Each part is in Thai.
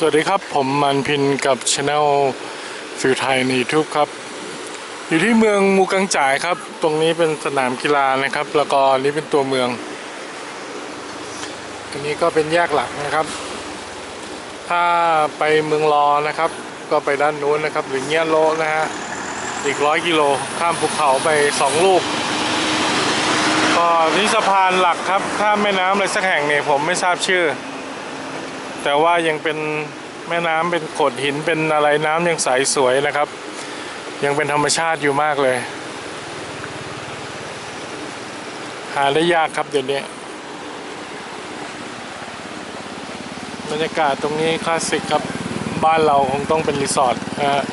สวัสดีครับ ผมมันพินกับช anel ฟิวไทยใน YouTube ครับ อยู่ที่เมืองมูกังจ่ายครับ ตรงนี้เป็นสนามกีฬานะครับ แล้วก็อันนี้เป็นตัวเมืองตรงนี้ก็เป็นแยกหลักนะครับ ถ้าไปเมืองรอนะครับ ก็ไปด้านนู้นนะครับ หรือเงี้ยโลนะฮะอีกร้อยกิโลข้ามภูเขาไปสองลูกก็นี่สะพานหลักครับข้ามแม่น้ำอะไรสักแห่งเนี่ยผมไม่ทราบชื่อ แต่ว่ายังเป็นแม่น้ำเป็นโขดหินเป็นอะไรน้ำยังใสสวยนะครับ ยังเป็นธรรมชาติอยู่มากเลย หาได้ยากครับเดี๋ยวนี้บรรยากาศตรงนี้คลาสสิกครับบ้านเราคงต้องเป็นรีสอร์ทนะฮะ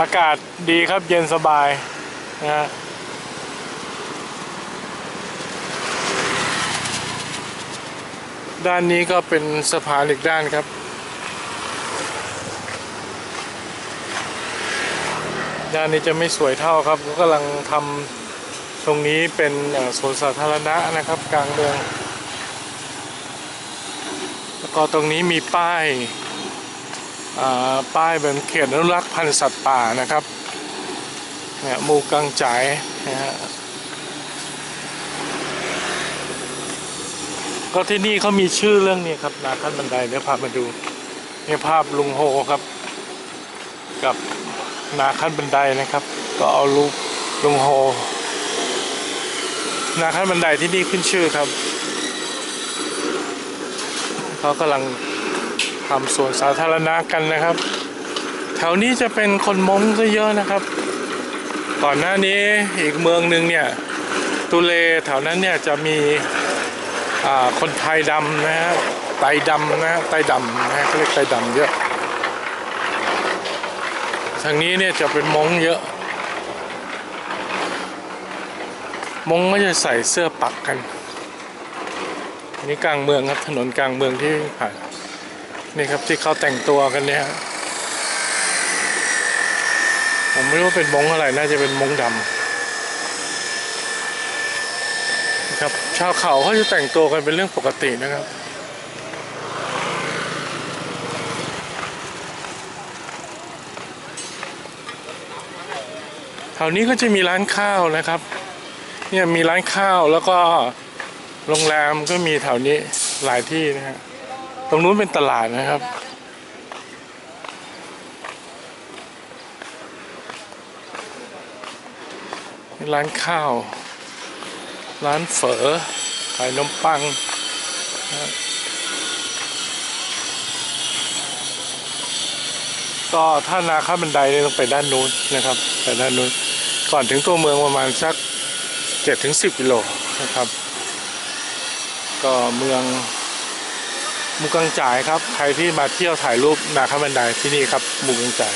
อากาศดีครับเย็นสบายนะฮะ ด้านนี้ก็เป็นสะพานอีกด้านครับ ด้านนี้จะไม่สวยเท่าครับเขากำลังทำตรงนี้เป็นสวนสาธารณะนะครับ กลางเมือง แล้วก็ตรงนี้มีป้ายป้ายเป็นเขตอนุรักษ์พันธุ์สัตว์ป่านะครับเนี่ยมูกังจ่ายนะฮะ ก็ที่นี่เขามีชื่อเรื่องนี้ครับนาขั้นบันไดเดี๋ยวพามาดูนี่ภาพลุงโฮครับ กับนาขั้นบันไดนะครับ ก็เอารูปลุงโฮนาขั้นบันไดที่นี่ขึ้นชื่อครับเขากำลังทำสวนสาธารณะกันนะครับ แถวนี้จะเป็นคนมงซะเยอะนะครับ ก่อนหน้านี้อีกเมืองหนึ่งเนี่ยตุเลแถวนั้นเนี่ยจะมี คนไทยดำนะฮะไตดำนะฮะไตดำนะฮะเขาเรียกไตดำเยอะ ทางนี้เนี่ยจะเป็นมงเยอะ มงก็จะใส่เสื้อปักกันอันนี้กลางเมืองครับถนนกลางเมืองที่ผ่านนี่ครับที่เขาแต่งตัวกันเนี่ยผมไม่รู้ว่าเป็นมงอะไรน่าจะเป็นมงดำ ครับ ชาวเขาเขาจะแต่งตัวกันเป็นเรื่องปกตินะครับแถวนี้ก็จะมีร้านข้าวนะครับ เนี่ยมีร้านข้าวแล้วก็โรงแรมก็มีแถวนี้หลายที่นะฮะ ตรงนู้นเป็นตลาดนะครับ ร้านข้าว ร้านเฝอขายนมปังก็ถ้านาข้าบันไดเนี่ยต้องไปด้านนู้นนะครับไปด้านนู้นก่อนถึงตัวเมืองประมาณสักเจ็ดถึงสิบกิโลนะครับ ก็เมืองมุกังจ่ายครับ ใครที่มาเที่ยวถ่ายรูปนาข้าบันไดที่นี่ครับมุกังจ่าย